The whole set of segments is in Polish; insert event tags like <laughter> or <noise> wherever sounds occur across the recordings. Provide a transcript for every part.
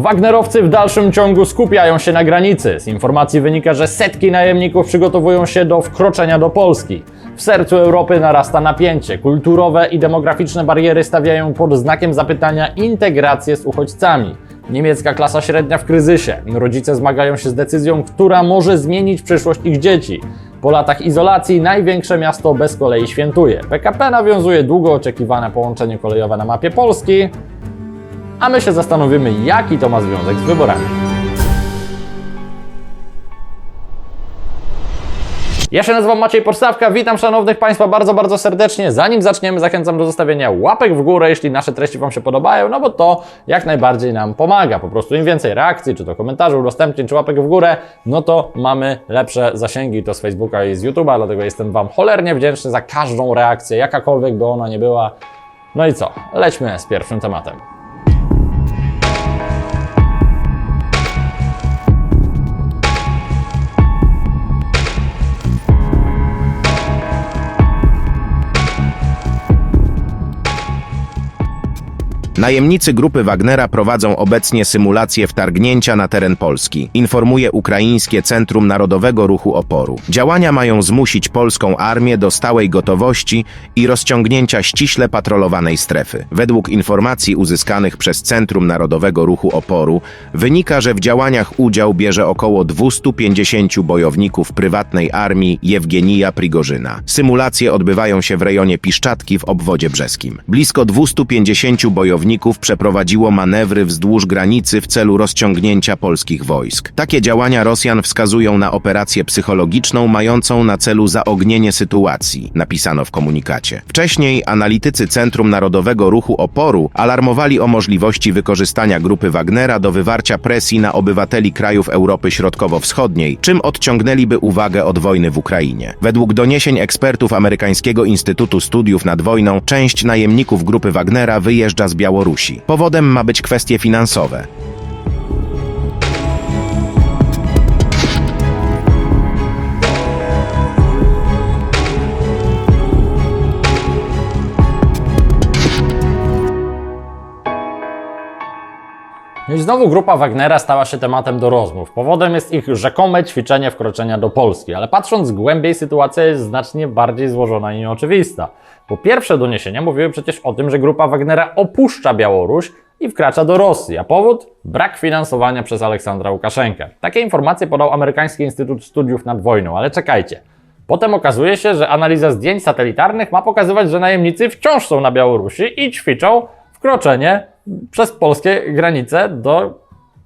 Wagnerowcy w dalszym ciągu skupiają się na granicy. Z informacji wynika, że setki najemników przygotowują się do wkroczenia do Polski. W sercu Europy narasta napięcie. Kulturowe i demograficzne bariery stawiają pod znakiem zapytania integrację z uchodźcami. Niemiecka klasa średnia w kryzysie. Rodzice zmagają się z decyzją, która może zmienić przyszłość ich dzieci. Po latach izolacji największe miasto bez kolei świętuje. PKP nawiązuje długo oczekiwane połączenie kolejowe na mapie Polski, a my się zastanowimy, jaki to ma związek z wyborami. Ja się nazywam Maciej Podstawka, witam szanownych Państwa bardzo, bardzo serdecznie. Zanim zaczniemy, zachęcam do zostawienia łapek w górę, jeśli nasze treści Wam się podobają, no bo to jak najbardziej nam pomaga. Po prostu im więcej reakcji, czy to komentarzy, udostępnień, czy łapek w górę, no to mamy lepsze zasięgi, to z Facebooka i z YouTube'a, dlatego jestem Wam cholernie wdzięczny za każdą reakcję, jakakolwiek by ona nie była. No i co? Lećmy z pierwszym tematem. Najemnicy grupy Wagnera prowadzą obecnie symulację wtargnięcia na teren Polski, informuje Ukraińskie Centrum Narodowego Ruchu Oporu. Działania mają zmusić polską armię do stałej gotowości i rozciągnięcia ściśle patrolowanej strefy. Według informacji uzyskanych przez Centrum Narodowego Ruchu Oporu wynika, że w działaniach udział bierze około 250 bojowników prywatnej armii Jewgenija Prigorzyna. Symulacje odbywają się w rejonie Piszczatki w obwodzie brzeskim. Blisko 250 bojowników przeprowadziło manewry wzdłuż granicy w celu rozciągnięcia polskich wojsk. Takie działania Rosjan wskazują na operację psychologiczną mającą na celu zaognienie sytuacji, napisano w komunikacie. Wcześniej analitycy Centrum Narodowego Ruchu Oporu alarmowali o możliwości wykorzystania grupy Wagnera do wywarcia presji na obywateli krajów Europy Środkowo-Wschodniej, czym odciągnęliby uwagę od wojny w Ukrainie. Według doniesień ekspertów amerykańskiego Instytutu Studiów nad Wojną, część najemników grupy Wagnera wyjeżdża z Białorusi. Powodem ma być kwestie finansowe. Znowu grupa Wagnera stała się tematem do rozmów. Powodem jest ich rzekome ćwiczenie wkroczenia do Polski, ale patrząc głębiej, sytuacja jest znacznie bardziej złożona i nieoczywista. Bo pierwsze doniesienia mówiły przecież o tym, że grupa Wagnera opuszcza Białoruś i wkracza do Rosji, a powód? Brak finansowania przez Aleksandra Łukaszenkę. Takie informacje podał Amerykański Instytut Studiów nad Wojną, ale czekajcie. Potem okazuje się, że analiza zdjęć satelitarnych ma pokazywać, że najemnicy wciąż są na Białorusi i ćwiczą wkroczenie przez polskie granice do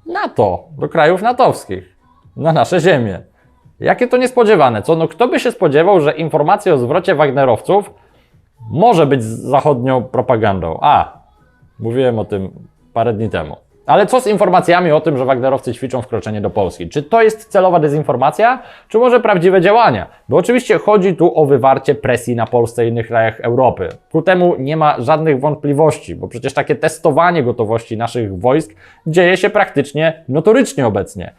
NATO, do krajów natowskich, na nasze ziemię. Jakie to niespodziewane, co? No kto by się spodziewał, że informacja o zwrocie Wagnerowców może być zachodnią propagandą? A, mówiłem o tym parę dni temu. Ale co z informacjami o tym, że Wagnerowcy ćwiczą wkroczenie do Polski? Czy to jest celowa dezinformacja, czy może prawdziwe działania? Bo oczywiście chodzi tu o wywarcie presji na Polsce i innych krajach Europy. Ku temu nie ma żadnych wątpliwości, bo przecież takie testowanie gotowości naszych wojsk dzieje się praktycznie notorycznie obecnie.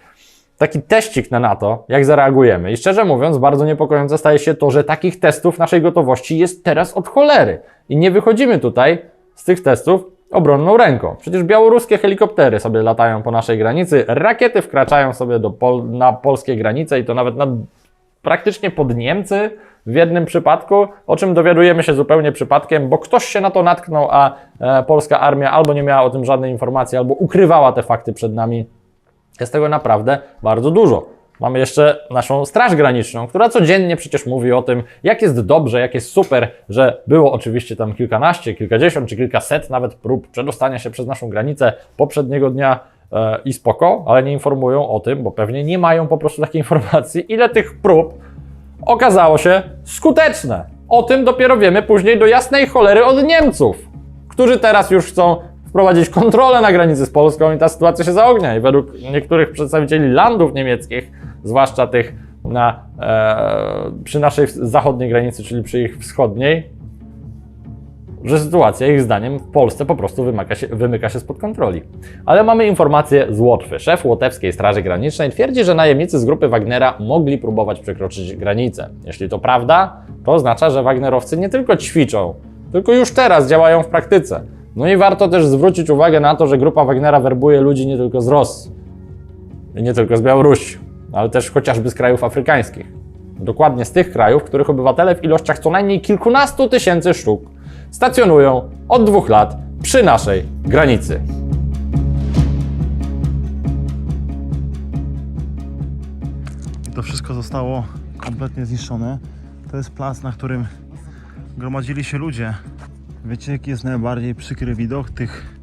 Taki teścik na NATO, jak zareagujemy. I szczerze mówiąc, bardzo niepokojące staje się to, że takich testów naszej gotowości jest teraz od cholery. I nie wychodzimy tutaj z tych testów obronną ręką. Przecież białoruskie helikoptery sobie latają po naszej granicy, rakiety wkraczają sobie do pol na polskie granice i to nawet na, praktycznie pod Niemcy w jednym przypadku, o czym dowiadujemy się zupełnie przypadkiem, bo ktoś się na to natknął, a e, polska armia albo nie miała o tym żadnej informacji, albo ukrywała te fakty przed nami. Jest tego naprawdę bardzo dużo. Mamy jeszcze naszą Straż Graniczną, która codziennie przecież mówi o tym, jak jest dobrze, jak jest super, że było oczywiście tam kilkanaście, kilkadziesiąt czy kilkaset nawet prób przedostania się przez naszą granicę poprzedniego dnia e, i spoko, ale nie informują o tym, bo pewnie nie mają po prostu takiej <laughs> informacji, ile tych prób okazało się skuteczne. O tym dopiero wiemy później do jasnej cholery od Niemców, którzy teraz już chcą wprowadzić kontrolę na granicy z Polską i ta sytuacja się zaognia. I według niektórych przedstawicieli landów niemieckich, zwłaszcza tych na, e, przy naszej zachodniej granicy, czyli przy ich wschodniej, że sytuacja ich zdaniem w Polsce po prostu wymyka się, wymyka się spod kontroli. Ale mamy informację z Łotwy. Szef Łotewskiej Straży Granicznej twierdzi, że najemnicy z grupy Wagnera mogli próbować przekroczyć granicę. Jeśli to prawda, to oznacza, że Wagnerowcy nie tylko ćwiczą, tylko już teraz działają w praktyce. No i warto też zwrócić uwagę na to, że grupa Wagnera werbuje ludzi nie tylko z Rosji, nie tylko z Białorusi, ale też chociażby z krajów afrykańskich. Dokładnie z tych krajów, których obywatele w ilościach co najmniej kilkunastu tysięcy sztuk stacjonują od dwóch lat przy naszej granicy. To wszystko zostało kompletnie zniszczone. To jest plac, na którym gromadzili się ludzie. Wiecie, jaki jest najbardziej przykry widok tych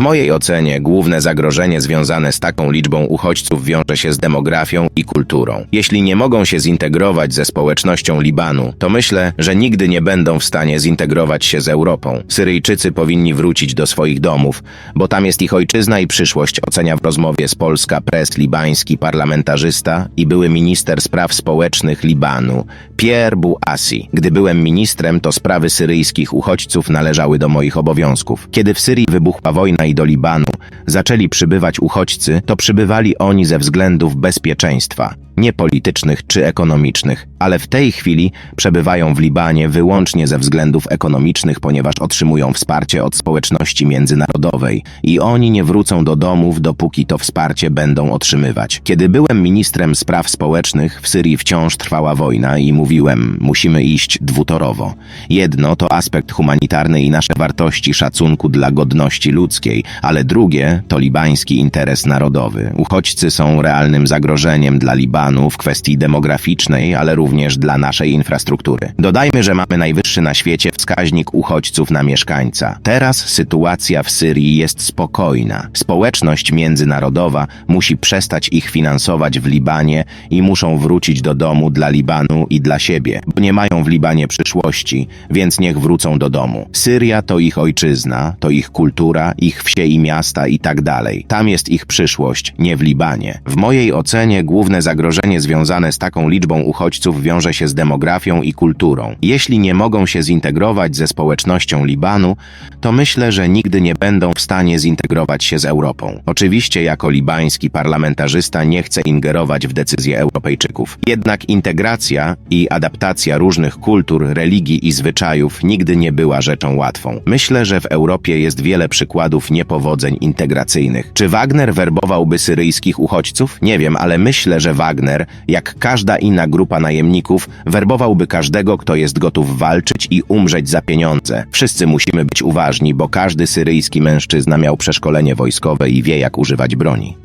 W mojej ocenie główne zagrożenie związane z taką liczbą uchodźców wiąże się z demografią i kulturą. Jeśli nie mogą się zintegrować ze społecznością Libanu, to myślę, że nigdy nie będą w stanie zintegrować się z Europą. Syryjczycy powinni wrócić do swoich domów, bo tam jest ich ojczyzna i przyszłość, ocenia w rozmowie z Polska Press libański parlamentarzysta i były minister spraw społecznych Libanu, Pierre Bouassi. Gdy byłem ministrem, to sprawy syryjskich uchodźców należały do moich obowiązków. Kiedy w Syrii wybuchła wojna i do Libanu. Zaczęli przybywać uchodźcy, to przybywali oni ze względów bezpieczeństwa, nie politycznych czy ekonomicznych, ale w tej chwili przebywają w Libanie wyłącznie ze względów ekonomicznych, ponieważ otrzymują wsparcie od społeczności międzynarodowej i oni nie wrócą do domów, dopóki to wsparcie będą otrzymywać. Kiedy byłem ministrem spraw społecznych, w Syrii wciąż trwała wojna i mówiłem, musimy iść dwutorowo. Jedno to aspekt humanitarny i nasze wartości szacunku dla godności ludzkiej, ale drugie to libański interes narodowy. Uchodźcy są realnym zagrożeniem dla Libanu w kwestii demograficznej, ale również dla naszej infrastruktury. Dodajmy, że mamy najwyższy na świecie wskaźnik uchodźców na mieszkańca. Teraz sytuacja w Syrii jest spokojna. Społeczność międzynarodowa musi przestać ich finansować w Libanie i muszą wrócić do domu dla Libanu i dla siebie, bo nie mają w Libanie przyszłości, więc niech wrócą do domu. Syria to ich ojczyzna, to ich kultura, ich wsie i miasta i tak dalej. Tam jest ich przyszłość, nie w Libanie. W mojej ocenie główne zagrożenie związane z taką liczbą uchodźców wiąże się z demografią i kulturą. Jeśli nie mogą się zintegrować ze społecznością Libanu, to myślę, że nigdy nie będą w stanie zintegrować się z Europą. Oczywiście jako libański parlamentarzysta nie chcę ingerować w decyzje Europejczyków. Jednak integracja i adaptacja różnych kultur, religii i zwyczajów nigdy nie była rzeczą łatwą. Myślę, że w Europie jest wiele przykładów niepowodzeń integracyjnych. Czy Wagner werbowałby syryjskich uchodźców? Nie wiem, ale myślę, że Wagner, jak każda inna grupa najemników, werbowałby każdego, kto jest gotów walczyć i umrzeć za pieniądze. Wszyscy musimy być uważni, bo każdy syryjski mężczyzna miał przeszkolenie wojskowe i wie, jak używać broni.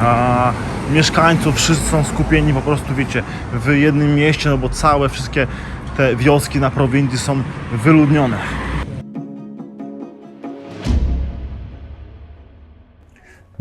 a mieszkańców, wszyscy są skupieni po prostu, wiecie, w jednym mieście, no bo całe wszystkie te wioski na prowincji są wyludnione.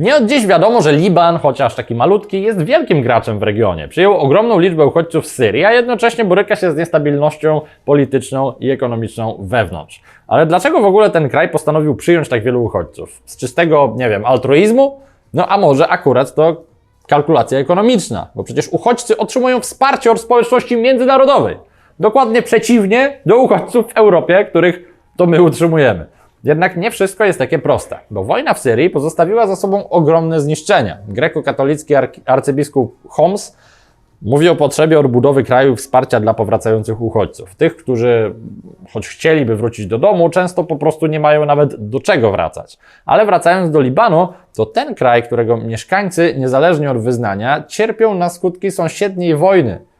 Nie od dziś wiadomo, że Liban, chociaż taki malutki, jest wielkim graczem w regionie. Przyjął ogromną liczbę uchodźców z Syrii, a jednocześnie boryka się z niestabilnością polityczną i ekonomiczną wewnątrz. Ale dlaczego w ogóle ten kraj postanowił przyjąć tak wielu uchodźców? Z czystego, nie wiem, altruizmu? No a może akurat to kalkulacja ekonomiczna, bo przecież uchodźcy otrzymują wsparcie od społeczności międzynarodowej. Dokładnie przeciwnie do uchodźców w Europie, których to my utrzymujemy. Jednak nie wszystko jest takie proste, bo wojna w Syrii pozostawiła za sobą ogromne zniszczenia. Grekokatolicki arcybiskup Homs mówi o potrzebie odbudowy kraju wsparcia dla powracających uchodźców. Tych, którzy choć chcieliby wrócić do domu, często po prostu nie mają nawet do czego wracać. Ale wracając do Libanu, to ten kraj, którego mieszkańcy, niezależnie od wyznania, cierpią na skutki sąsiedniej wojny,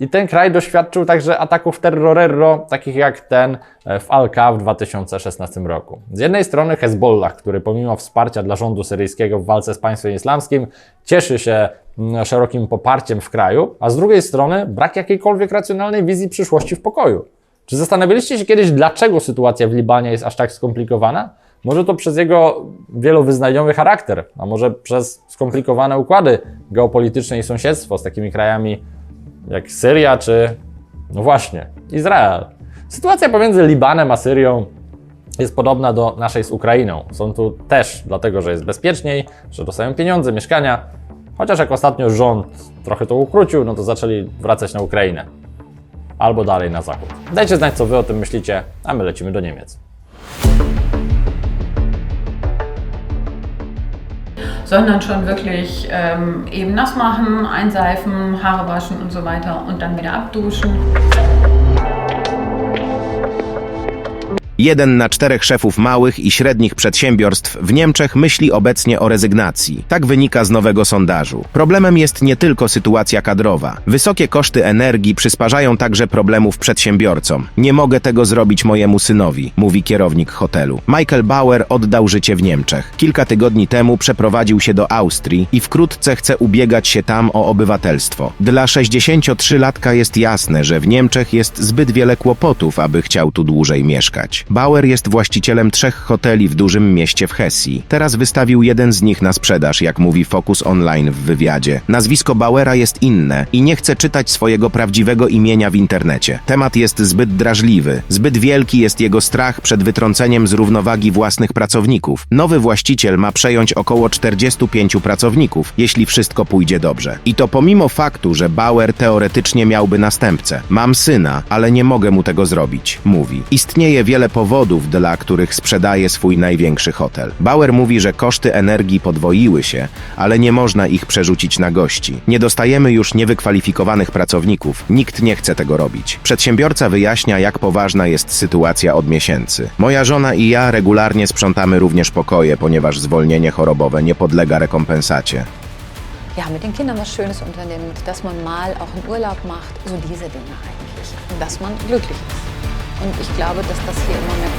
i ten kraj doświadczył także ataków terrorerro, takich jak ten e, w Al-Ka w 2016 roku. Z jednej strony Hezbollah, który pomimo wsparcia dla rządu syryjskiego w walce z państwem islamskim cieszy się mm, szerokim poparciem w kraju, a z drugiej strony brak jakiejkolwiek racjonalnej wizji przyszłości w pokoju. Czy zastanawialiście się kiedyś, dlaczego sytuacja w Libanie jest aż tak skomplikowana? Może to przez jego wielowyznaniowy charakter, a może przez skomplikowane układy geopolityczne i sąsiedztwo z takimi krajami jak Syria czy, no właśnie, Izrael. Sytuacja pomiędzy Libanem a Syrią jest podobna do naszej z Ukrainą. Są tu też dlatego, że jest bezpieczniej, że dostają pieniądze, mieszkania. Chociaż jak ostatnio rząd trochę to ukrócił, no to zaczęli wracać na Ukrainę. Albo dalej na zachód. Dajcie znać, co wy o tym myślicie, a my lecimy do Niemiec. Sondern schon wirklich ähm, eben nass machen, einseifen, Haare waschen und so weiter und dann wieder abduschen. Jeden na czterech szefów małych i średnich przedsiębiorstw w Niemczech myśli obecnie o rezygnacji. Tak wynika z nowego sondażu. Problemem jest nie tylko sytuacja kadrowa. Wysokie koszty energii przysparzają także problemów przedsiębiorcom. Nie mogę tego zrobić mojemu synowi, mówi kierownik hotelu. Michael Bauer oddał życie w Niemczech. Kilka tygodni temu przeprowadził się do Austrii i wkrótce chce ubiegać się tam o obywatelstwo. Dla 63-latka jest jasne, że w Niemczech jest zbyt wiele kłopotów, aby chciał tu dłużej mieszkać. Bauer jest właścicielem trzech hoteli w dużym mieście w Hesji. Teraz wystawił jeden z nich na sprzedaż, jak mówi Focus Online w wywiadzie. Nazwisko Bauera jest inne i nie chce czytać swojego prawdziwego imienia w internecie. Temat jest zbyt drażliwy, zbyt wielki jest jego strach przed wytrąceniem z równowagi własnych pracowników. Nowy właściciel ma przejąć około 45 pracowników, jeśli wszystko pójdzie dobrze. I to pomimo faktu, że Bauer teoretycznie miałby następcę. Mam syna, ale nie mogę mu tego zrobić, mówi. Istnieje wiele powodów, dla których sprzedaje swój największy hotel. Bauer mówi, że koszty energii podwoiły się, ale nie można ich przerzucić na gości. Nie dostajemy już niewykwalifikowanych pracowników, nikt nie chce tego robić. Przedsiębiorca wyjaśnia, jak poważna jest sytuacja od miesięcy. Moja żona i ja regularnie sprzątamy również pokoje, ponieważ zwolnienie chorobowe nie podlega rekompensacie. ja, mit den Kindern was Schönes unternimmt, dass man mal auch einen Urlaub macht, so diese Dinge eigentlich. Dass man glücklich ist. Und ich glaube, dass das hier immer mehr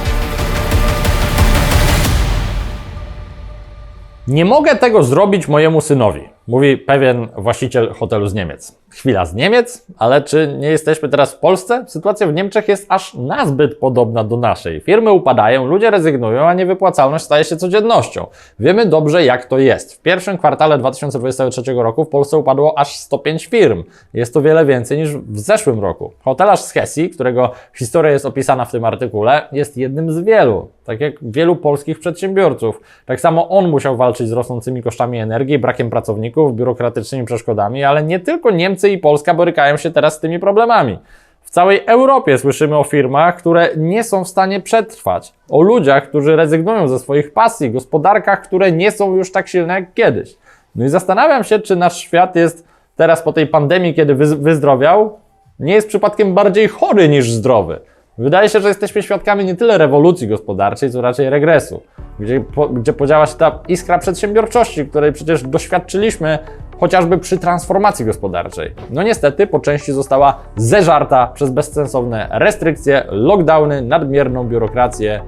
Nie mogę tego zrobić mojemu synowi, mówi pewien właściciel hotelu z Niemiec. Chwila, z Niemiec? Ale czy nie jesteśmy teraz w Polsce? Sytuacja w Niemczech jest aż nazbyt podobna do naszej. Firmy upadają, ludzie rezygnują, a niewypłacalność staje się codziennością. Wiemy dobrze, jak to jest. W pierwszym kwartale 2023 roku w Polsce upadło aż 105 firm. Jest to wiele więcej niż w zeszłym roku. Hotelarz z Hesji, którego historia jest opisana w tym artykule, jest jednym z wielu. Tak jak wielu polskich przedsiębiorców. Tak samo on musiał walczyć z rosnącymi kosztami energii, brakiem pracowników, biurokratycznymi przeszkodami, ale nie tylko Niemcy i Polska borykają się teraz z tymi problemami. W całej Europie słyszymy o firmach, które nie są w stanie przetrwać, o ludziach, którzy rezygnują ze swoich pasji, gospodarkach, które nie są już tak silne jak kiedyś. No i zastanawiam się, czy nasz świat jest teraz po tej pandemii, kiedy wyz- wyzdrowiał, nie jest przypadkiem bardziej chory niż zdrowy. Wydaje się, że jesteśmy świadkami nie tyle rewolucji gospodarczej, co raczej regresu, gdzie, po, gdzie podziała się ta iskra przedsiębiorczości, której przecież doświadczyliśmy chociażby przy transformacji gospodarczej. No niestety po części została zeżarta przez bezsensowne restrykcje, lockdowny, nadmierną biurokrację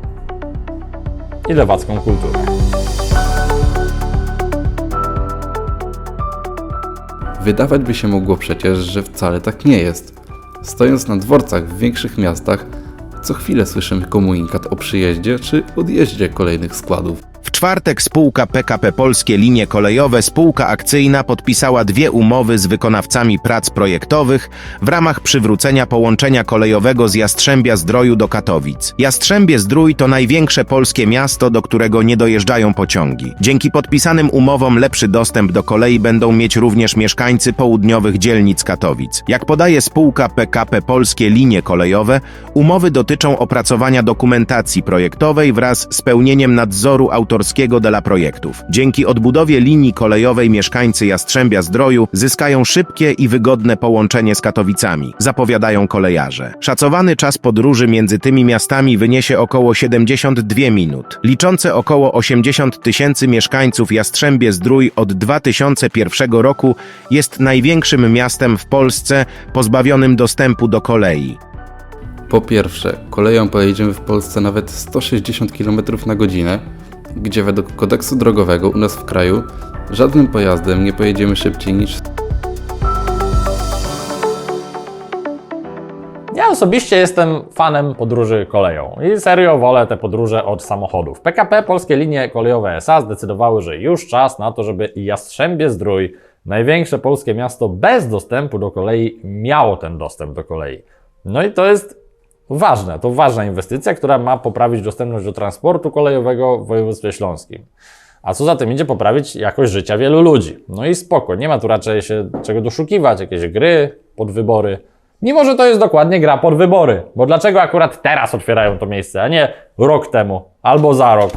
i lewacką kulturę. Wydawać by się mogło przecież, że wcale tak nie jest. Stojąc na dworcach w większych miastach, co chwilę słyszymy komunikat o przyjeździe czy odjeździe kolejnych składów. Czwartek spółka PKP Polskie Linie Kolejowe, spółka akcyjna, podpisała dwie umowy z wykonawcami prac projektowych w ramach przywrócenia połączenia kolejowego z Jastrzębia Zdroju do Katowic. Jastrzębie Zdrój to największe polskie miasto, do którego nie dojeżdżają pociągi. Dzięki podpisanym umowom lepszy dostęp do kolei będą mieć również mieszkańcy południowych dzielnic Katowic. Jak podaje spółka PKP Polskie Linie Kolejowe, umowy dotyczą opracowania dokumentacji projektowej wraz z pełnieniem nadzoru autorskiego dla projektów. Dzięki odbudowie linii kolejowej mieszkańcy Jastrzębia Zdroju zyskają szybkie i wygodne połączenie z Katowicami, zapowiadają kolejarze. Szacowany czas podróży między tymi miastami wyniesie około 72 minut. Liczące około 80 tysięcy mieszkańców Jastrzębie Zdrój od 2001 roku jest największym miastem w Polsce pozbawionym dostępu do kolei. Po pierwsze, koleją pojedziemy w Polsce nawet 160 km na godzinę, gdzie według kodeksu drogowego u nas w kraju żadnym pojazdem nie pojedziemy szybciej niż Ja osobiście jestem fanem podróży koleją i serio wolę te podróże od samochodów. PKP Polskie Linie Kolejowe SA zdecydowały, że już czas na to, żeby Jastrzębie Zdrój, największe polskie miasto bez dostępu do kolei, miało ten dostęp do kolei. No i to jest ważne, to ważna inwestycja, która ma poprawić dostępność do transportu kolejowego w województwie śląskim. A co za tym idzie, poprawić jakość życia wielu ludzi. No i spoko, nie ma tu raczej się czego doszukiwać, jakieś gry pod wybory. Mimo, że to jest dokładnie gra pod wybory. Bo dlaczego akurat teraz otwierają to miejsce, a nie rok temu albo za rok?